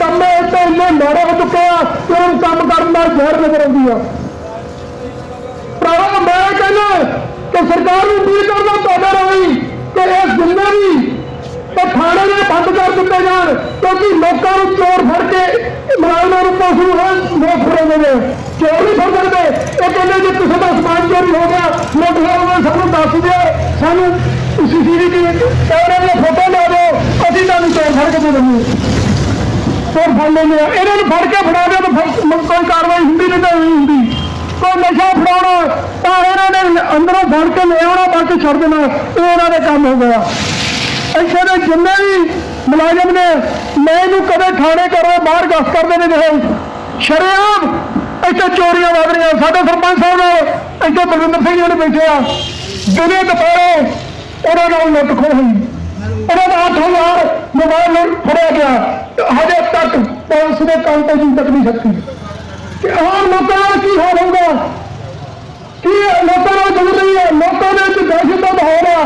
ਕੰਮ ਇਹ ਤੇ ਇੰਨੇ ਮਾੜੇ ਹੋ ਚੁੱਕੇ ਆ ਉਹ ਕੰਮ ਕਰਨ ਦਾ ਜ਼ਹਿਰ ਨਜ਼ਰ ਆਉਂਦੀ ਆ। ਭਰਾਵਾ, ਮੈਂ ਕਹਿੰਦਾ ਕਿ ਸਰਕਾਰ ਨੂੰ ਅਪੀਲ ਕਰਦਾ ਤੁਹਾਡੇ ਰਾਹੀਂ ਕਿ ਇਹ ਜਿੰਨੇ ਵੀ ਤੇ ਥਾਣੇ ਨੇ ਬੰਦ ਕਰ ਦਿੱਤੇ ਜਾਣ, ਕਿਉਂਕਿ ਲੋਕਾਂ ਨੂੰ ਚੋਰ ਫੜ ਕੇ ਮੁਲਾਜ਼ਮਾਂ ਨੂੰ ਪੁਲਿਸ ਨੂੰ ਲੋਕ ਫੜਾਉਂਦੇ ਨੇ। ਚੋਰ ਨਹੀਂ ਫੜ ਸਕਦੇ। ਇਹ ਕਹਿੰਦੇ ਜੇ ਕਿਸੇ ਦਾ ਸਮਾਨ ਚੋਰੀ ਹੋ ਗਿਆ ਮੋਟਰਸਾਈਕਲ ਹੋਵੇ ਸਾਨੂੰ ਦੱਸ ਦਿਓ। ਸਾਨੂੰ ਸੀਸੀਟੀਵੀ ਕੈਮਰੇ ਦੀਆਂ ਫੋਟੋ ਲਾ ਦਿਓ, ਅਸੀਂ ਤੁਹਾਨੂੰ ਚੋਰ ਫੜ ਕੇ ਦੇ ਦਿੰਦੇ ਚੋਰ ਫੜ ਲੈਂਦੇ ਆ। ਇਹਨਾਂ ਨੂੰ ਫੜ ਕੇ ਫੜਾ ਦਿਓ ਤਾਂ ਕੋਈ ਕਾਰਵਾਈ ਹੁੰਦੀ ਨਹੀਂ ਤਾਂ ਨਹੀਂ ਹੁੰਦੀ। ਕੋਈ ਨਸ਼ਾ ਫੜਾਉਣਾ, ਤਾਂ ਇਹਨਾਂ ਨੇ ਅੰਦਰੋਂ ਫੜ ਕੇ ਲੈ ਆਉਣਾ, ਬਾਕੀ ਛੱਡ ਦੇਣਾ। ਇਹ ਉਹਨਾਂ ਦੇ ਕੰਮ ਹੋ ਗਿਆ। ਇੱਥੇ ਦੇ ਜਿੰਨੇ ਵੀ ਮੁਲਾਜ਼ਮ ਨੇ, ਮੈਂ ਇਹਨੂੰ ਕਦੇ ਥਾਣੇ ਕਰੋ ਬਾਹਰ ਗਸ ਕਰਦੇ ਨੇ ਜਿਹੜੇ ਸ਼ਰੇਆਮ ਇੱਥੇ ਚੋਰੀਆਂ ਵਧ ਰਹੀਆਂ। ਸਾਡੇ ਸਰਪੰਚ ਸਾਹਿਬ ਨਾਲ ਇੱਥੇ ਬਲਵਿੰਦਰ ਸਿੰਘ ਜਿਹੜੇ ਬੈਠੇ ਆ। ਦਿਨੇ ਦੁਪਹਿਰੇ ਉਹਨਾਂ ਨਾਲ ਲੁੱਟ ਖੋਹ ਹੋਈ। ਉਹਨਾਂ ਦਾ 8000 ਮੋਬਾਈਲ ਫੜਿਆ ਗਿਆ। ਹਜੇ ਤੱਕ ਪੁਲਿਸ ਦੇ ਕੰਮ ਤੇ ਜੀ ਤੱਕ ਨਹੀਂ ਸਕੀ ਕਿ ਆਮ ਲੋਕਾਂ ਨਾਲ ਕੀ ਹਾਲ ਹੋਊਗਾ ਕੀ ਲੋਕਾਂ ਨਾਲ ਜੁੜ ਰਹੀ ਹੈ? ਲੋਕਾਂ ਦੇ ਵਿੱਚ ਦਹਿਸ਼ਤ ਦਾ ਮਾਹੌਲ ਆ।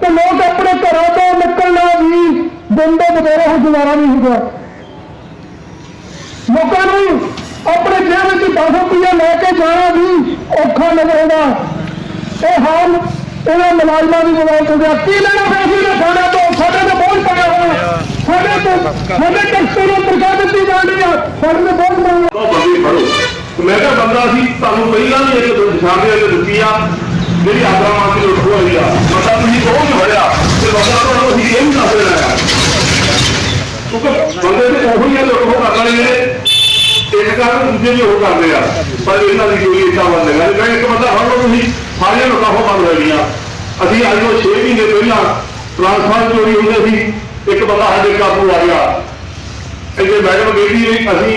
ਤੇ ਲੋਕ ਆਪਣੇ ਘਰਾਂ ਤੋਂ ਨਿਕਲਣਾ ਵੀ ਦਿਨ ਦੇ ਬਦੇਰੇ ਹੋ ਗੁਜ਼ਾਰਾ ਨਹੀਂ ਹੁੰਦਾ। ਲੋਕਾਂ ਨੂੰ ਆਪਣੇ ਜੇਬ ਵਿੱਚ 10 ਰੁਪਏ ਲੈ ਕੇ ਜਾਣਾ ਵੀ ਔਖਾ ਨਜ਼ਰ ਆਉਂਦਾ ਇਹ ਹਾਲ ਇਹਨਾਂ ਮੁਲਾਜ਼ਮਾਂ ਦੀ ਮੋਬਾਈਲ ਤੋਂ ਗਿਆ। ਕੀ ਲੈਣਾ ਫੈਸਲੇ ਨੇ ਸਾਡੇ ਤੋਂ ਸਾਡੇ ਤੋਂ ਬਹੁਤ ਪਾਇਆ ਹੋਇਆ ਸਾਡੇ ਤੋਂ ਸਾਡੇ ਦਿੱਤੀ ਜਾਂਦੀ ਆ। ਸਾਡੇ ਤੋਂ ਬਹੁਤ ਮੈਂ ਕਿਹਾ ਬੰਦਾ ਸੀ, ਤੁਹਾਨੂੰ ਪਹਿਲਾਂ ਵੀ ਇੱਕ ਨਿਸ਼ਾਨੇ ਵਾਲੇ ਦਿੱਤੀ ਆ, ਜਿਹੜੀ ਆਗਰਾ ਮਾਰ ਕੇ ਲੁੱਟ ਹੋਈ ਆ। ਬੰਦਾ ਤੁਸੀਂ ਉਹ ਵੀ ਫੜਿਆ, ਤੇ ਬੰਦਾ ਤੁਹਾਨੂੰ ਅਸੀਂ ਇਹ ਵੀ ਦੱਸ ਦੇਣਾ ਆ। ਕਿਉਂਕਿ ਬੰਦੇ ਤੇ ਉਹੀ ਆ ਲੁੱਟ ਹੋ ਕਰਨ ਵਾਲੇ ਇੱਕ ਕਾਰਨ ਦੂਜੇ ਵੀ ਉਹ ਕਰਦੇ ਆ। ਪਰ ਇਹਨਾਂ ਦੀ ਕੋਈ ਇੱਛਾ ਬੰਦ ਨਹੀਂ ਮੈਂ ਇੱਕ ਬੰਦਾ ਫੜ ਲਓ ਤੁਸੀਂ, ਸਾਰੀਆਂ ਲੁੱਟਾਂ ਹੋ ਬੰਦ ਹੋ ਗਈਆਂ। ਅਸੀਂ ਅੱਜ ਤੋਂ 6 ਮਹੀਨੇ ਪਹਿਲਾਂ ਟ੍ਰਾਂਸਫਰ ਚੋਰੀ ਹੁੰਦੇ ਸੀ। ਇੱਕ ਬੰਦਾ ਸਾਡੇ ਕਾਬੂ ਆ ਗਿਆ। ਇਹਦੇ ਮੈਡਮ ਕਹਿੰਦੀ ਵੀ ਅਸੀਂ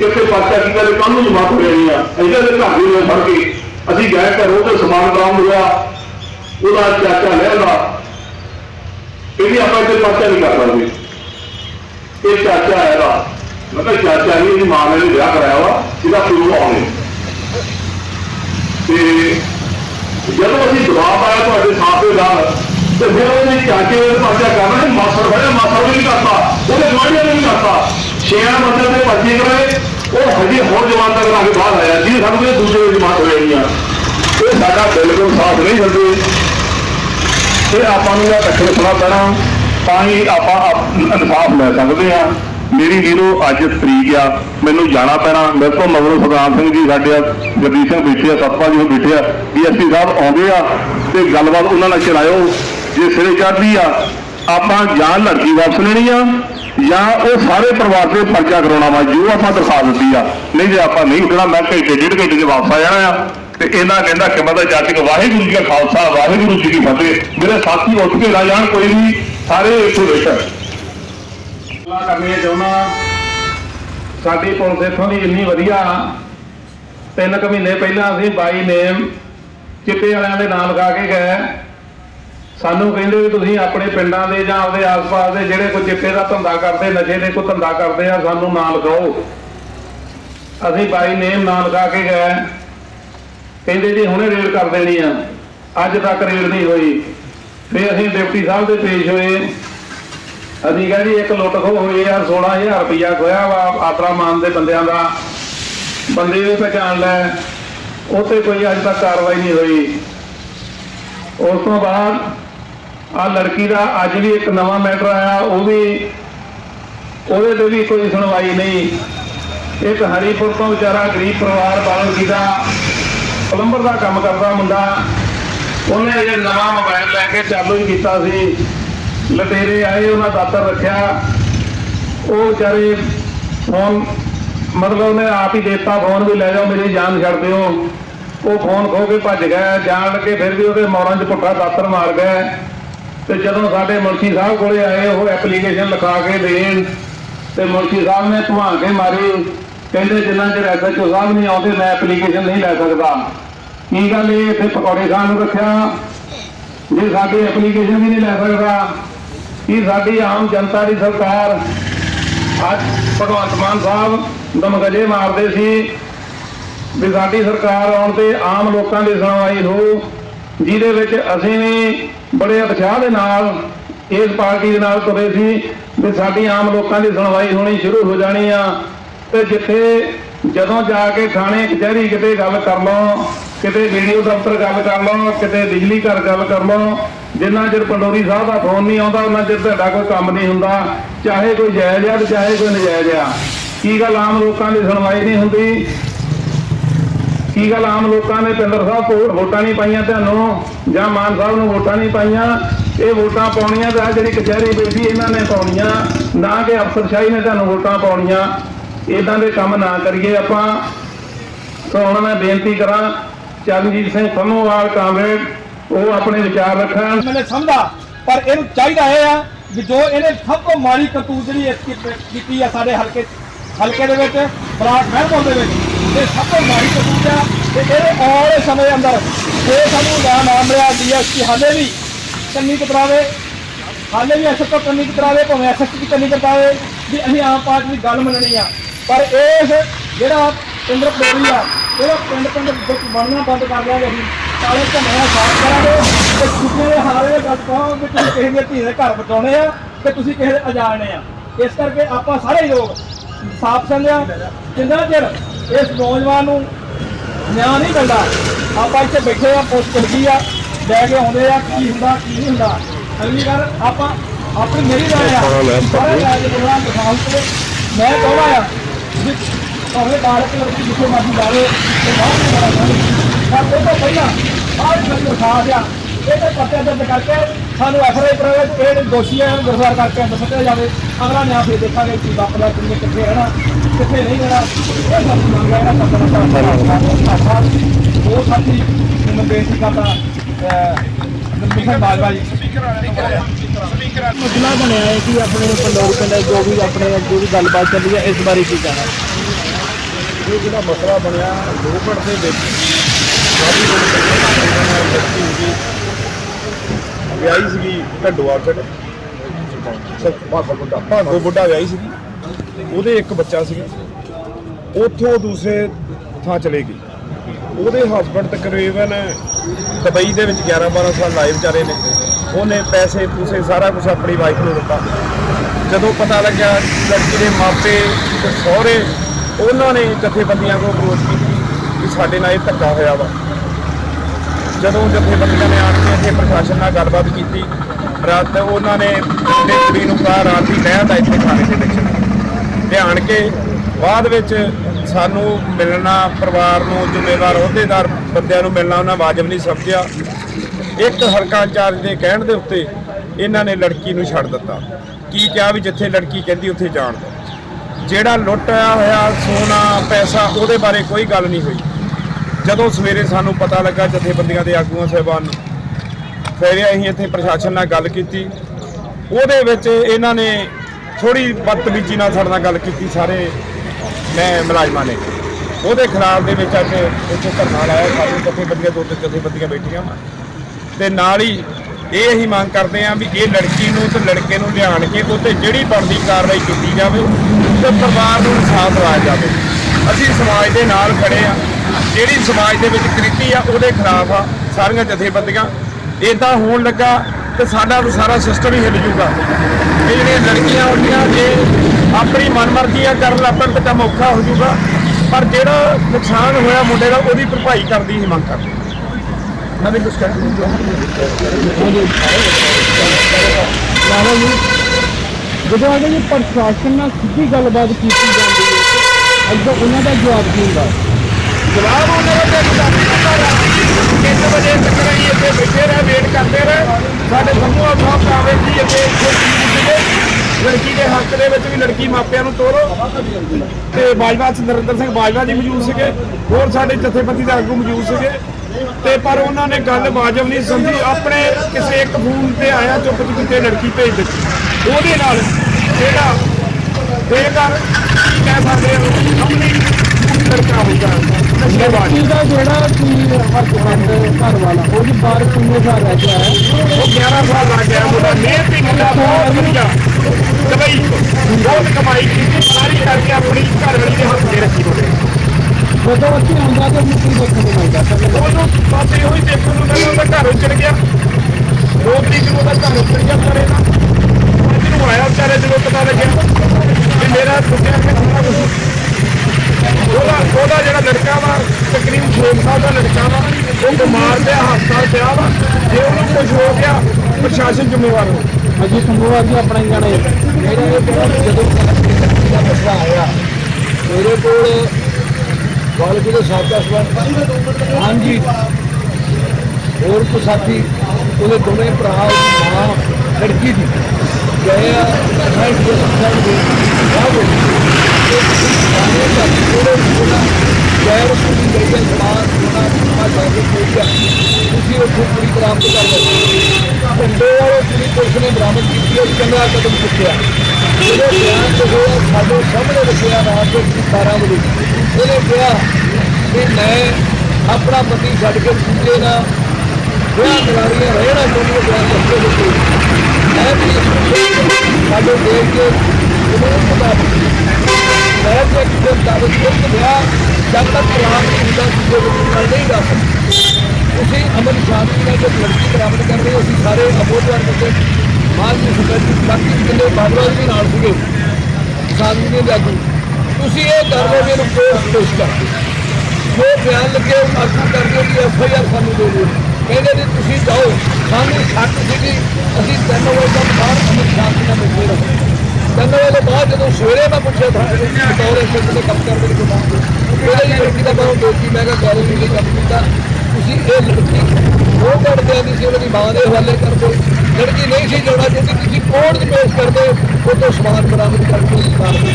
ਇੱਥੇ ਪਰਚਾ ਕੀਤਾ ਤੇ ਕੱਲ ਨੂੰ ਜਮਾਤ ਹੋ ਜਾਣੀ ਆ। ਇਹਦੇ ਦੇ ਘਰ ਦੇ ਫੜ ਕੇ ਅਸੀਂ ਗਏ ਘਰੋਂ ਤੇ ਸਮਾਨ ਬਰਾਮਦ ਹੋਇਆ। ਉਹਦਾ ਚਾਚਾ ਲੈ ਉਹਦਾ ਇਹਦੀ ਆਪਾਂ ਇੱਥੇ ਪਰਚਾ ਨਹੀਂ ਕਰ ਸਕਦੇ ਇਹ ਚਾਚਾ ਹੈ ਮੈਂ ਕਿਹਾ ਚਾਚਾ ਨਹੀਂ ਇਹਦੀ ਮਾਂ ਨੇ ਵਿਆਹ ਕਰਾਇਆ ਵਾ। ਇਹਦਾ ਪਿਓ ਆਉਣੇ ਤੇ ਜਦੋਂ ਅਸੀਂ ਜਵਾਬ ਆਇਆ ਤੁਹਾਡੇ ਸਾਥ ਦੇ ਨਾਲ ਤੇ ਫਿਰ ਉਹਨੇ ਚਾਚੇ ਦੇ ਪਰਚਾ ਕਰਨਾ ਮਾਸੜ ਫੜਿਆ ਮਾਸੜ ਨੇ ਨਹੀਂ ਕਰਤਾ ਉਹਨੇ ਗਵਾਂਢੀਆਂ ਨੇ ਨਹੀਂ ਕਰਤਾ ਛੇਆਂ ਬੰਦੇ ਦੇ ਪਰਚੇ ਕਰਾਏ, ਉਹ ਹਜੇ ਹੋਰ ਜਵਾਨ ਤੱਕ ਲਾ ਕੇ ਬਾਹਰ ਆਇਆ ਜੀ ਸਾਨੂੰ ਇਹ ਦੂਜੇ ਜਮਾਤ ਹੋ ਜਾਣੀ ਆ। ਇਹ ਸਾਡਾ ਬਿਲਕੁਲ ਸਾਥ ਨਹੀਂ ਦਿੰਦੇ। ਤੇ ਆਪਾਂ ਨੂੰ ਇਹ ਰੱਖਣਾ ਪੈਣਾ, ਤਾਂ ਹੀ ਆਪਾਂ ਇਨਸਾਫ ਲੈ ਸਕਦੇ ਆ ਮੇਰੀ ਵੀਰੋ, ਅੱਜ ਤਰੀਕ ਆ, ਮੈਨੂੰ ਜਾਣਾ ਪੈਣਾ। ਮੇਰੇ ਤੋਂ ਮਗਰੋਂ ਸੁਖਾਨ ਸਿੰਘ ਜੀ ਸਾਡੇ ਆ, ਜਗਦੀਸ਼ ਸਿੰਘ ਬੈਠੇ ਆ, ਸਤਪਾਲ ਜੀ ਉਹ ਬੈਠੇ ਆ, ਡੀਐਸਪੀ ਸਾਹਿਬ ਆਉਂਦੇ ਆ, ਤੇ ਗੱਲਬਾਤ ਉਹਨਾਂ ਨਾਲ ਚਲਾਇਓ ਜੇ ਸਿਰੇ ਚੜ੍ਹਦੀ ਆ, ਆਪਾਂ ਜਾਂ ਲੜਕੀ ਵਾਪਸ ਲੈਣੀ ਆ, ਜਾਂ ਉਹ ਸਾਰੇ ਪਰਿਵਾਰ ਤੇ ਪਰਚਾ ਕਰਾਉਣਾ ਵਾ, ਜੋ ਆਪਾਂ ਦਿਖਾ ਦਿੱਤੀ ਆ। ਨਹੀਂ ਜੇ ਆਪਾਂ ਨਹੀਂ ਉੱਠਣਾ, ਮੈਂ ਘੰਟੇ, ਡੇਢ ਘੰਟੇ 'ਚ ਵਾਪਸ ਆ ਜਾਣਾ ਆ। ਤੇ ਇਹਨਾਂ ਕਹਿੰਦਾ ਕਿ ਮਤਲਬ ਜੱਜ ਕੇ ਵਾਹਿਗੁਰੂ ਜੀ ਕਾ ਖਾਲਸਾ, ਵਾਹਿਗੁਰੂ ਜੀ ਕੀ ਫਤਿਹ। ਮੇਰੇ ਸਾਥੀ ਉੱਠ ਕੇ ਨਾ ਜਾਣ, ਕੋਈ ਵੀ ਸਾਰੇ ਇੱਥੇ ਬੈਠਣ ਗੱਲਾਂ ਕਰਨੀਆਂ ਚਾਹੁੰਦਾ ਸਾਡੀ ਪੁਲਿਸ ਇੱਥੋਂ ਦੀ ਇੰਨੀ ਵਧੀਆ। ਤਿੰਨ ਕੁ ਮਹੀਨੇ ਪਹਿਲਾਂ ਅਸੀਂ ਬਾਈ ਨੇਮ ਚਿੱਟੇ ਵਾਲਿਆਂ ਦੇ ਨਾਮ ਲਗਾ ਕੇ ਗਏ। ਸਾਨੂੰ ਕਹਿੰਦੇ ਵੀ ਤੁਸੀਂ ਆਪਣੇ ਪਿੰਡਾਂ ਦੇ ਜਾਂ ਆਪਦੇ ਆਸ-ਪਾਸ ਦੇ ਜਿਹੜੇ ਕੋਈ ਚਿੱਟੇ ਦਾ ਧੰਦਾ ਕਰਦੇ, ਨਸ਼ੇ ਦੇ ਕੋਈ ਧੰਦਾ ਕਰਦੇ ਆ, ਸਾਨੂੰ ਨਾਂ ਲਗਾਓ ਅਸੀਂ ਬਾਈ ਨੇਮ ਨਾਂ ਲਗਾ ਕੇ ਗਏ। ਕਹਿੰਦੇ ਜੀ ਹੁਣੇ ਰੇਡ ਕਰ ਦੇਣੀ ਆ। ਅੱਜ ਤੱਕ ਰੇਡ ਨਹੀਂ ਹੋਈ। ਫਿਰ ਅਸੀਂ ਡਿਪਟੀ ਸਾਹਿਬ ਦੇ ਪੇਸ਼ ਹੋਏ। ਅਸੀਂ ਕਹਿੰਦੇ ਇੱਕ ਲੁੱਟ ਖੋਹ ਹੋਈ ਆ 16000 ਰੁਪਇਆ ਖੋਇਆ ਵਾ ਆਤਰਾ ਮਾਨ ਦੇ ਬੰਦਿਆਂ ਦਾ। ਬੰਦੇ ਵੀ ਪਛਾਣ ਲੈ। ਉੱਥੇ ਕੋਈ ਅੱਜ ਤੱਕ ਕਾਰਵਾਈ ਨਹੀਂ ਹੋਈ। ਉਸ ਤੋਂ ਬਾਅਦ ਆ ਲੜਕੀ ਦਾ ਅੱਜ ਵੀ ਇੱਕ ਨਵਾਂ ਮੈਟਰ ਆਇਆ, ਉਹ ਵੀ ਉਹਦੇ ਤੇ ਵੀ ਕੋਈ ਸੁਣਵਾਈ ਨਹੀਂ। ਇੱਕ ਹਰੀਪੁਰ ਤੋਂ ਵਿਚਾਰਾ ਗਰੀਬ ਪਰਿਵਾਰ ਬਾਲਕੀ ਦਾ ਪਲੰਬਰ ਦਾ ਕੰਮ ਕਰਦਾ ਮੁੰਡਾ। ਉਹਨੇ ਇਹ ਨਵਾਂ ਮੋਬਾਈਲ ਲੈ ਕੇ ਚਾਲੂ ਹੀ ਕੀਤਾ ਸੀ। ਲਟੇਰੇ ਆਏ, ਉਹਨਾਂ ਦਾਤਰ ਰੱਖਿਆ। ਉਹ ਵਿਚਾਰੇ ਫੋਨ, ਮਤਲਬ ਉਹਨੇ ਆਪ ਹੀ ਦੇਤਾ, ਫੋਨ ਵੀ ਲੈ ਜਾਓ, ਮੇਰੀ ਜਾਨ ਛੱਡ ਦਿਓ। ਉਹ ਫੋਨ ਖੋ ਕੇ ਭੱਜ ਗਿਆ, ਜਾਣ ਲੱਗੇ, ਫਿਰ ਵੀ ਉਹਦੇ ਮੌਰਾਂ 'ਚ ਪੁੱਠਾ ਦਾਤਰ ਮਾਰ ਗਏ ਤੇ ਜਦੋਂ ਸਾਡੇ ਮੁਨਸ਼ੀ ਸਾਹਿਬ ਕੋਲੇ ਆਏ, ਉਹ ਐਪਲੀਕੇਸ਼ਨ ਲਿਖਾ ਕੇ ਦੇਣ, ਤੇ ਮੁਨਸ਼ੀ ਸਾਹਿਬ ਨੇ ਧਵਾਂ ਕੇ ਮਾਰੀ। ਕਹਿੰਦੇ, ਜਿੰਨਾ ਚਿਰ ਐਸਐਚਓ ਸਾਹਿਬ ਨਹੀਂ ਆਉਂਦੇ, ਮੈਂ ਐਪਲੀਕੇਸ਼ਨ ਨਹੀਂ ਲੈ ਸਕਦਾ। ਕੀ ਗੱਲ ਇਹ? ਇੱਥੇ ਪਕੌੜੇ ਖਾਣ ਨੂੰ ਰੱਖਿਆ। ਜੇ ਸਾਡੀ ਐਪਲੀਕੇਸ਼ਨ ਵੀ ਨਹੀਂ ਲੈ ਸਕਦਾ, ਕੀ ਸਾਡੀ ਆਮ ਜਨਤਾ ਦੀ ਸਰਕਾਰ? ਅੱਜ ਭਗਵੰਤ ਮਾਨ ਸਾਹਿਬ ਦਮਗਜੇ ਮਾਰਦੇ ਸੀ ਵੀ ਸਾਡੀ ਸਰਕਾਰ ਆਉਣ ਤੇ ਆਮ ਲੋਕਾਂ ਦੀ ਸੁਣਵਾਈ ਹੋ ਜਿਹਦੇ ਵਿੱਚ ਅਸੀਂ ਵੀ ਬੜੇ ਉਤਸ਼ਾਹ ਦੇ ਨਾਲ ਇਸ ਪਾਰਟੀ ਦੇ ਨਾਲ ਤੁਰੇ ਸੀ ਵੀ ਸਾਡੀ ਆਮ ਲੋਕਾਂ ਦੀ ਸੁਣਵਾਈ ਹੋਣੀ ਸ਼ੁਰੂ ਹੋ ਜਾਣੀ ਆ। ਤੇ ਜਿੱਥੇ ਜਦੋਂ ਜਾ ਕੇ ਥਾਣੇ, ਕਚਹਿਰੀ ਕਿਤੇ ਗੱਲ ਕਰ ਲਓ, ਕਿਤੇ ਵੀਡੀਓ ਦਫ਼ਤਰ ਗੱਲ ਕਰ ਲਓ, ਕਿਤੇ ਬਿਜਲੀ ਘਰ ਗੱਲ ਕਰ ਲਓ, ਜਿੰਨਾ ਚਿਰ ਪੰਡੋਰੀ ਸਾਹਿਬ ਦਾ ਫੋਨ ਨਹੀਂ ਆਉਂਦਾ, ਉਹਨਾਂ ਚਿਰ ਤੁਹਾਡਾ ਕੋਈ ਕੰਮ ਨਹੀਂ ਹੁੰਦਾ। ਚਾਹੇ ਕੋਈ ਜਾਇਜ਼ ਆ ਚਾਹੇ ਕੋਈ ਨਜਾਇਜ਼ ਆ। ਕੀ ਗੱਲ ਆਮ ਲੋਕਾਂ ਦੀ ਸੁਣਵਾਈ ਨਹੀਂ ਹੁੰਦੀ? ਕੀ ਗੱਲ ਆਮ ਲੋਕਾਂ ਨੇ ਪਿੰਦਰ ਸਾਹਿਬ ਕੋਲ ਵੋਟਾਂ ਨਹੀਂ ਪਾਈਆਂ ਤੁਹਾਨੂੰ? ਜਾਂ ਮਾਨ ਸਾਹਿਬ ਨੂੰ ਵੋਟਾਂ ਨਹੀਂ ਪਾਈਆਂ? ਇਹ ਵੋਟਾਂ ਪਾਉਣੀਆਂ ਤਾਂ ਜਿਹੜੀ ਕਚਹਿਰੀ ਬੈਠੀ ਇਹਨਾਂ ਨੇ ਪਾਉਣੀਆਂ। ਨਾ ਕਿ ਅਫਸਰਸ਼ਾਹੀ ਨੇ ਤੁਹਾਨੂੰ ਵੋਟਾਂ ਪਾਉਣੀਆਂ। ਇਦਾਂ ਦੇ ਕੰਮ ਨਾ ਕਰੀਏ ਆਪਾਂ। ਤਾਂ ਹੁਣ ਮੈਂ ਬੇਨਤੀ ਕਰਾਂ, ਚਰਨਜੀਤ ਸਿੰਘ ਫੰਮੋਵਾਲ ਕਾਮਰੇਡ ਉਹ ਆਪਣੇ ਵਿਚਾਰ ਰੱਖਣ। ਮੈਨੇ ਸਮਝਾ ਪਰ ਇਹਨੂੰ ਚਾਹੀਦਾ ਇਹ ਆ ਵੀ ਜੋ ਇਹਨੇ ਸਭ ਤੋਂ ਮਾੜੀ ਕਰਤੂਤ ਜਿਹੜੀ ਕੀਤੀ ਆ ਸਾਡੇ ਹਲਕੇ ਹਲਕੇ ਦੇ ਵਿੱਚ, ਬਲਾਕ ਮਹਿਰਮੋਲ ਦੇ ਵਿੱਚ ਇਹ ਸਭ ਤੋਂ ਮਾੜੀ ਕਰਤੂਤ ਆ ਤੇ ਇਹਦੇ ਆਉਣ ਵਾਲੇ ਸਮੇਂ ਅੰਦਰ ਜੇ ਸਾਨੂੰ ਨਾ ਨਾ ਮਿਲਿਆ ਡੀਐਸਪੀ, ਹਾਲੇ ਵੀ ਕੰਨੀ ਕਤਰਾਵੇ ਹਾਲੇ ਵੀ ਐਸਐਸਓ ਕੰਨੀ ਕਤਰਾਵੇ ਭਾਵੇਂ ਐਸਐਸਪੀ ਦੀ ਕੰਨੀ ਕਤਰਾਵੇ ਵੀ ਅਸੀਂ ਆਮ ਪਾਰਟੀ ਦੀ ਗੱਲ ਮੰਨਣੀ ਆ। ਪਰ ਇਸ ਜਿਹੜਾ ਪਿੰਡ ਪਟੋਰੀ ਆ ਇਹਦਾ ਪਿੰਡ ਪਿੰਡ ਬਣਨਾ ਬੰਦ ਕਰ ਦਿਆਂਗੇ ਅਸੀਂ ਕਾਲੇ ਝੰਡੇ ਸਾਫ਼ ਕਰਾਂਗੇ ਤੇ ਛੁੱਟੀਆਂ ਦੇ ਹਾਰੇ ਗੱਲ ਕਹੋ ਕਿ ਤੁਸੀਂ ਕਿਸੇ ਦੀ ਧੀ ਦੇ ਘਰ ਬਚਾਉਣੇ ਆ ਤੇ ਤੁਸੀਂ ਕਿਸੇ ਦੇ ਅਜਾਣੇ ਆ। ਇਸ ਕਰਕੇ ਆਪਾਂ ਸਾਰੇ ਲੋਕ ਸਾਫ਼ ਸੰਗਿਆ ਜਿੰਨਾ ਚਿਰ ਇਸ ਨੌਜਵਾਨ ਨੂੰ ਨਿਆਂ ਨਹੀਂ ਮਿਲਦਾ। ਆਪਾਂ ਇੱਥੇ ਬੈਠੇ ਆ ਪੁਲਿਸ ਚਲ ਗਈ ਆ ਲੈ ਕੇ ਆਉਂਦੇ ਆ ਕੀ ਹੁੰਦਾ ਕੀ ਨਹੀਂ ਹੁੰਦਾ। ਅਗਲੀ ਵਾਰ ਆਪਾਂ ਆਪਣੀ ਮੇਰੀ ਰਾਏ ਆ। ਸਾਰੇ ਰਾਜ ਦੇ ਪ੍ਰੋਗਰਾਮ ਦਿਖਾਉਂ ਤੇ ਮੈਂ ਚਾਹੁੰਦਾ ਆ ਭਾਵੇਂ ਬਾਲਕ ਲੜਕੀ ਜਿੱਥੇ ਮਰਜ਼ੀ ਲਾਵੇ ਤੇ ਬਾਹਰ ਨਹੀਂ ਜਾਣਾ ਪਰ ਉਹ ਤੋਂ ਪਹਿਲਾਂ ਬਾਹਰ ਜਿਹੜੀ ਖਾਸ ਆ ਇਹਦੇ ਪੱਤੇ ਦਰਜ ਕਰਕੇ ਸਾਨੂੰ ਐਫਆਈਆਰ ਕਰਾਵੇ ਕਿ ਇਹ ਦੋਸ਼ੀ ਹੈ ਇਹਨੂੰ ਗ੍ਰਿਫਤਾਰ ਕਰਕੇ ਅੰਦਰ ਸੁੱਟਿਆ ਜਾਵੇ। ਅਗਲਾ ਨਿਆਂ ਫਿਰ ਦੇਖਾਂਗੇ ਕਿ ਵਾਪਰਦਾ ਕਿੰਨੇ ਕਿੱਥੇ ਰਹਿਣਾ ਕਿੱਥੇ ਨਹੀਂ ਰਹਿਣਾ। ਇਹ ਸਭ ਮੰਗ ਹੈ ਨਾ ਸਭ ਦਾ ਉਹ ਸਾਥੀ ਮੈਂ ਬੇਨਤੀ ਕਰਦਾ ਮਿਸ਼ਨ ਬਾਜਵਾ ਜੀ। ਮਸਲਾ ਬਣਿਆ ਹੈ ਕਿ ਆਪਣੇ ਪੰਡੋਰ ਪਿੰਡ ਜੋ ਵੀ ਆਪਣੇ ਜੋ ਵੀ ਗੱਲਬਾਤ ਚੱਲੀ ਹੈ ਇਸ ਬਾਰੇ ਕੀ ਕਹਿਣਾ ਇਹ ਜਿਹੜਾ ਮਸਲਾ ਬਣਿਆ ਲੋਹਗੜ੍ਹ ਦੇ ਵਿੱਚ ਕਾਫੀ ਦਿਨ ਪਹਿਲਾਂ ਇੱਕ ਲੜਕੀ ਸੀਗੀ ਵਿਆਹੀ ਸੀਗੀ ਢੱਡੋਆ ਪਿੰਡ। ਭਾਗੋ ਬੁੱਢਾ ਭਾਗੋ ਬੁੱਢਾ ਵਿਆਹੀ ਸੀਗੀ। ਉਹਦੇ ਇੱਕ ਬੱਚਾ ਸੀਗਾ। ਉੱਥੋਂ ਦੂਸਰੇ ਥਾਂ ਚਲੇ ਗਈ। ਉਹਦੇ ਹਸਬੰਡ ਤਕਰੀਬਨ ਦੁਬਈ ਦੇ ਵਿੱਚ 11 12 ਸਾਲ ਲਾਏ ਵਿਚਾਰੇ ਨੇ। ਉਹਨੇ ਪੈਸੇ, ਪੂਸੇ ਸਾਰਾ ਕੁਝ ਆਪਣੀ ਵਾਈਫ ਨੂੰ ਦਿੱਤਾ। ਜਦੋਂ ਪਤਾ ਲੱਗਿਆ ਲੜਕੀ ਦੇ ਮਾਪੇ ਤੇ ਸਹੁਰੇ, ਉਹਨਾਂ ਨੇ ਜਥੇਬੰਦੀਆਂ ਕੋਲ ਅਪਰੋਚ ਕੀਤੀ ਕਿ ਸਾਡੇ ਨਾਲ ਇਹ ਧੱਕਾ ਹੋਇਆ ਵਾ। ਜਦੋਂ ਜਥੇਬੰਦੀਆਂ ਨੇ ਆਣ ਕੇ ਇੱਥੇ ਪ੍ਰਸ਼ਾਸਨ ਨਾਲ ਗੱਲਬਾਤ ਕੀਤੀ, ਰਾਤ ਉਹਨਾਂ ਨੇ ਮੁੰਡੇ ਕੁੜੀ ਨੂੰ ਕਹਾ ਰਾਤ ਦੀ ਮੈਂ ਤਾਂ ਇੱਥੇ ਥਾਣੇ ਦੇ ਵਿੱਚ ਲਿਆਣ ਕੇ ਬਾਅਦ ਵਿੱਚ ਸਾਨੂੰ ਮਿਲਣਾ, ਪਰਿਵਾਰ ਨੂੰ, ਜ਼ਿੰਮੇਵਾਰ ਅਹੁਦੇਦਾਰ ਬੰਦਿਆਂ ਨੂੰ ਮਿਲਣਾ, ਉਹਨਾਂ ਵਾਜਬ ਨਹੀਂ ਸਮਝਿਆ। ਇੱਕ ਹਲਕਾ ਇੰਚਾਰਜ ਦੇ ਕਹਿਣ ਦੇ ਉੱਤੇ ਇਹਨਾਂ ਨੇ ਲੜਕੀ ਨੂੰ ਛੱਡ ਦਿੱਤਾ। ਕੀ ਕਿਹਾ ਵੀ ਜਿੱਥੇ ਲੜਕੀ ਕਹਿੰਦੀ ਉੱਥੇ ਜਾਣ ਦਿਓ। ਜਿਹੜਾ ਲੁੱਟਿਆ ਹੋਇਆ ਸੋਨਾ, ਪੈਸਾ, ਉਹਦੇ ਬਾਰੇ ਕੋਈ ਗੱਲ ਨਹੀਂ ਹੋਈ। ਜਦੋਂ ਸਵੇਰੇ ਸਾਨੂੰ ਪਤਾ ਲੱਗਾ ਜਥੇਬੰਦੀਆਂ ਦੇ ਆਗੂਆਂ ਸਾਹਿਬਾਨ ਨੂੰ ਫਿਰ ਅਸੀਂ ਇੱਥੇ ਪ੍ਰਸ਼ਾਸਨ ਨਾਲ ਗੱਲ ਕੀਤੀ। ਉਹਦੇ ਵਿੱਚ ਇਹਨਾਂ ਨੇ ਥੋੜੀ ਬਦਤਮੀਜ਼ੀ ਨਾਲ ਸਾਡੇ ਨਾਲ ਗੱਲ ਕੀਤੀ, ਸਾਰੇ ਮੈਂ ਮੁਲਾਜ਼ਮਾਂ ਨੇ। ਉਹਦੇ ਖਿਲਾਫ ਦੇ ਵਿੱਚ ਅੱਜ ਇੱਥੇ ਧਰਨਾ ਲਾਇਆ ਸਾਡੇ ਜਥੇਬੰਦੀਆਂ, ਦੋ ਤਿੰਨ ਜਥੇਬੰਦੀਆਂ ਬੈਠੀਆਂ ਵਾ। ਤੇ ਨਾਲ ਹੀ ਇਹ ਅਸੀਂ ਮੰਗ ਕਰਦੇ ਹਾਂ ਵੀ ਇਹ ਲੜਕੀ ਨੂੰ ਤੇ ਲੜਕੇ ਨੂੰ ਲਿਆਣ ਕੇ ਉੱਤੇ ਜਿਹੜੀ ਬਣਦੀ ਕਾਰਵਾਈ ਕੀਤੀ ਜਾਵੇ, ਤੇ ਪਰਿਵਾਰ ਨੂੰ ਇਨਸਾਫ ਦਿਵਾਇਆ ਜਾਵੇ। ਅਸੀਂ ਸਮਾਜ ਦੇ ਨਾਲ ਖੜੇ ਆ ਜਿਹੜੀ ਸਮਾਜ ਦੇ ਵਿੱਚ ਕ੍ਰਿਤੀ ਆ, ਉਹਦੇ ਖਿਲਾਫ ਆ ਸਾਰੀਆਂ ਜਥੇਬੰਦੀਆਂ। ਇਦਾਂ ਹੋਣ ਲੱਗਾ ਤੇ ਸਾਡਾ ਸਾਰਾ ਸਿਸਟਮ ਹੀ ਹਿੱਲ ਜੂਗਾ। ਇਹ ਜਿਹੜੀਆਂ ਲੜਕੀਆਂ ਹੁੰਦੀਆਂ, ਜੇ ਆਪਣੀ ਮਨਮਰਜ਼ੀ ਆ ਕਰਨ ਲੱਪਣ ਤੇ ਕੰਮ ਔਖਾ ਹੋ ਜੂਗਾ। ਪਰ ਜਿਹੜਾ ਨੁਕਸਾਨ ਹੋਇਆ ਮੁੰਡੇ ਦਾ, ਉਹਦੀ ਭਰਪਾਈ ਕਰਦੀ ਹੀ ਮੰਗ ਕਰਦੇ। ਮੈਂ ਵੀ ਕੁਝ ਕਹਿਣਾ ਰਾਣਾ ਜੀ, ਜਦੋਂ ਆਗੇ ਜੀ ਪ੍ਰਸ਼ਾਸਨ ਨਾਲ ਸਿੱਧੀ ਗੱਲਬਾਤ ਕੀਤੀ ਜਾਂਦੀ ਹੈ, ਅੱਗੇ ਉਹਨਾਂ ਦਾ ਜਵਾਬ ਕੀ ਹੁੰਦਾ? ਜਵਾਬ ਉਹਨਾਂ ਦਾ ਤੇ ਪੰਜਾਬੀ ਦਾ ਘਰ ਤਿੰਨ ਵਜੇ ਤੱਕ ਅਸੀਂ ਇੱਥੇ ਬੈਠੇ ਰਹੇ ਵੇਟ ਕਰਦੇ ਰਹੇ। ਸਾਡੇ ਸੰਭੂਆ ਸਾਹਿਬ ਕਾਵੇ ਜੀ ਇੱਥੇ ਸੀਗੇ ਲੜਕੀ ਦੇ ਹੱਕ ਦੇ ਵਿੱਚ ਵੀ ਲੜਕੀ ਮਾਪਿਆਂ ਨੂੰ ਤੋਰੋ। ਤੇ ਬਾਜਵਾ ਨਰਿੰਦਰ ਸਿੰਘ ਬਾਜਵਾ ਜੀ ਮੌਜੂਦ ਸੀਗੇ। ਹੋਰ ਸਾਡੇ ਜਥੇਬੰਦੀ ਦੇ ਆਗੂ ਮੌਜੂਦ ਸੀਗੇ। ਤੇ ਪਰ ਉਹਨਾਂ ਨੇ ਗੱਲ ਵਾਜਬ ਨਹੀਂ ਸਮਝੀ। ਆਪਣੇ ਕਿਸੇ ਇੱਕ ਫੋਨ ਤੇ ਆਇਆ ਚੁੱਪ ਚੁੱਪੇ ਲੜਕੀ ਭੇਜ ਦਿੱਤੀ। ਉਹਦੇ ਨਾਲ ਜਿਹੜਾ ਬੇਕਾਰ ਕੀ ਕਹਿ ਸਕਦੇ ਆਪਣੀ ਲੜਕਾ ਹੋਊਗਾ ਨਸ਼ੇਬਾਜ਼ ਇਹਦਾ ਜਿਹੜਾ ਕੀ ਹਰਕਤ ਘਰ ਵਾਲਾ ਉਹਦੀ ਬਾਹਰ ਕਿੰਨੇ ਸਾਲ ਰਹਿ ਗਿਆ ਹੈ? ਉਹ 11 ਸਾਲ ਲੱਗ ਗਿਆ ਮੁੰਡਾ। ਮਿਹਨਤੀ ਮੁੰਡਾ ਬਹੁਤ ਵਧੀਆ ਕਮਾਈ। ਬਹੁਤ ਕਮਾਈ ਕੀਤੀ ਸਾਰੀ ਕਰਕੇ ਆਪਣੀ ਘਰ ਵਾਲੀ ਦੇ ਹੱਥ ਤੇ ਰੱਖੀ ਉਹਨੇ ਜਦੋਂ ਅਸੀਂ ਆਉਂਦਾ ਤਾਂ ਮੁੱਕੀ ਦੇਖਣ ਨੂੰ ਮਿਲਦਾ ਤਾਂ ਉਹਨੂੰ ਬਸ ਇਹੋ ਹੀ ਦੇਖਣ ਨੂੰ ਮਿਲਿਆ ਉਹਦਾ ਘਰ ਉੱਜੜ ਗਿਆ। ਦੋ ਤਰੀਕ ਨੂੰ ਉਹਦਾ ਘਰ ਉੱਤਰ ਕਰੇਗਾ ਅੱਜ ਨੂੰ ਆਇਆ ਵਿਚਾਰੇ ਜਦੋਂ ਪਤਾ ਲੱਗਿਆ ਕਿ ਮੇਰਾ ਸੁੱਕਿਆ ਕਿ ਸਾਰਾ ਕੁਝ ਉਹਦਾ ਉਹਦਾ ਜਿਹੜਾ ਲੜਕਾ ਵਾ ਤਕਰੀਬਨ 6 ਸਾਲ ਦਾ ਲੜਕਾ ਵਾ ਉਹ ਬਿਮਾਰ ਪਿਆ ਹਸਪਤਾਲ ਪਿਆ ਵਾ। ਜੇ ਉਹਨੂੰ ਕੁਝ ਹੋ ਗਿਆ ਪ੍ਰਸ਼ਾਸਨ ਜ਼ਿੰਮੇਵਾਰ ਹੋ ਅਜੀ ਸੰਭੂਆ ਜੀ ਆਪਣਾ ਹੀ ਜਾਣਾ ਮੇਰਾ ਵੀ ਜਦੋਂ ਦਾ ਮਸਲਾ ਆਇਆ ਮੇਰੇ ਕੋਲ ਕਾਲਜ ਦੇ ਸਾਥੀ ਸਬੰਧ ਹਾਂਜੀ। ਹੋਰ ਕੋ ਸਾਥੀ ਉਹਦੇ ਦੋਵੇਂ ਭਰਾ ਮਾਂ ਲੜਕੀ ਦੀ। ਗਏ ਆ ਇਸ ਦੇ ਸਾਥੀ ਦੇ ਇਹ ਸਾਰੇ ਦਾ ਥੋੜੇ ਥੋੜਾ ਗੈਰ ਸਕੂਲੀ ਸਮਾਨ ਉਹਨਾਂ ਸਮਾਨ ਲੈ ਕੇ ਪਹੁੰਚਿਆ ਤੁਸੀਂ ਉੱਥੇ ਪੂਰੀ ਬਰਾਮਦ ਕਰ ਲਓ ਪਿੰਡੇ ਵਾਲੇ ਪੂਰੀ ਪੁਲਿਸ ਨੇ ਬਰਾਮਦ ਕੀਤੀ ਹੈ ਚੰਗਾ ਕਦਮ ਚੁੱਕਿਆ ਇਹਦੇ ਬਿਆਨ ਤੇ ਹੋਇਆ ਸਾਡੇ ਸਾਹਮਣੇ ਰੱਖਿਆ ਰਾਤ ਦੇ 12 ਵਜੇ ਉਹਨੇ ਕਿਹਾ ਕਿ ਮੈਂ ਆਪਣਾ ਪਤੀ ਛੱਡ ਕੇ ਦੂਜੇ ਨਾਲ ਵਿਆਹ ਕਰਾਰੀਆਂ ਰਹਿਣਾ ਚਾਹੁੰਦੀ ਬਿਆਨ ਦੱਸਦੇ ਦਿੱਤੇ ਮੈਂ ਵੀ ਸਾਡੇ ਦੇਖ ਕੇ ਮੈਂ ਤੇ ਇੱਕ ਦਿਨ ਦਾ ਇੱਕ ਵਿਆਹ ਜਦ ਤੱਕ ਤਲਾਕ ਨਹੀਂ ਹੁੰਦਾ ਦੂਜੇ ਵਿਅਕਤੀ ਨਹੀਂ ਕਰ ਸਕਦੇ ਤੁਸੀਂ ਅਮਨ ਸ਼ਾਂਤੀ ਨਾਲ ਜੋ ਲੜਕੀ ਬਰਾਮਦ ਕਰ ਰਹੇ ਹੋ ਅਸੀਂ ਸਾਰੇ ਅਬੋਧਵਾਰ ਬੰਦੇ ਮਾਨ ਜੀ ਸਰਕਾਰੀ ਬਾਕੀ ਕਿੰਨੇ ਬਾਬਰਾਜ ਵੀ ਨਾਲ ਸੀਗੇ ਕਿਸਾਨ ਦੇ ਜਾਗੂ ਤੁਸੀਂ ਇਹ ਕਰ ਲਓ ਵੀ ਕੋਰਟ ਪੇਸ਼ ਕਰ ਜੋ ਬਿਆਨ ਲੱਗੇ ਉਹ ਆਗੂ ਕਰ ਦਿਓ ਕਿ ਐਫ ਆਈ ਆਰ ਸਾਨੂੰ ਦੇ ਦਿਓ ਕਹਿੰਦੇ ਜੀ ਤੁਸੀਂ ਜਾਓ ਸਾਨੂੰ ਸ਼ੱਕ ਸੀਗੀ ਅਸੀਂ ਤਿੰਨ ਵਜੇ ਤੱਕ ਬਾਹਰ ਅਮਨ ਸ਼ਾਂਤੀ ਨਾਲ ਬੈਠੇ ਰਹੇ ਤਿੰਨ ਵਜੇ ਬਾਅਦ ਜਦੋਂ ਸਵੇਰੇ ਮੈਂ ਪੁੱਛਿਆ ਤੁਹਾਡੇ ਕੋਲ ਬਤੌਰ ਇਸ ਦੇ ਕੰਮ ਕਰਦੇ ਨੇ ਕਿਦਾਂ ਉਹਦੇ ਜੀ ਲੜਕੀ ਦਾ ਬਾਹਰ ਬੇਟੀ ਮੈਂ ਕਿਹਾ ਗੈਰੇਜ ਨਹੀਂ ਕੰਮ ਕੀਤਾ? ਤੁਸੀਂ ਇਹ ਲੜਕੀ ਉਹ ਕਰਦੇ ਆਂਦੀ ਸੀ ਉਹਦੀ ਮਾਂ ਦੇ ਹਵਾਲੇ ਕਰਦੇ। ਲੜਕੀ ਨਹੀਂ ਸੀ ਜੋੜਾ ਚਾਹੁੰਦੀ ਤੁਸੀਂ ਕੋਰਟ 'ਚ ਪੇਸ਼ ਕਰਦੇ? ਉਹ ਤੋਂ ਸਮਾਨ ਬਰਾਮਦ ਕਰਕੇ ਕਰਦੇ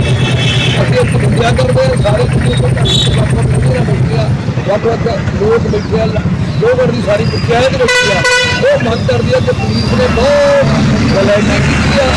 ਅਸੀਂ ਇੱਕ ਮੁੰਡਿਆ ਕਰਦੇ ਹਾਂ, ਸਾਰੇ ਕੁਝ ਤੋਂ ਵੱਖ ਵੱਖ ਕੁੜੀਆਂ ਬੈਠੀਆਂ ਵੱਖ ਵੱਖ ਲੋਕ ਬੈਠੇ ਆ ਦੀ ਸਾਰੀ ਪੰਚਾਇਤ ਬੈਠੀ ਆ। ਉਹ ਮੰਗ ਕਰਦੀ ਆ ਕਿ ਪੁਲਿਸ ਨੇ ਬਹੁਤ ਗਲਤ ਕੀਤੀ ਆ।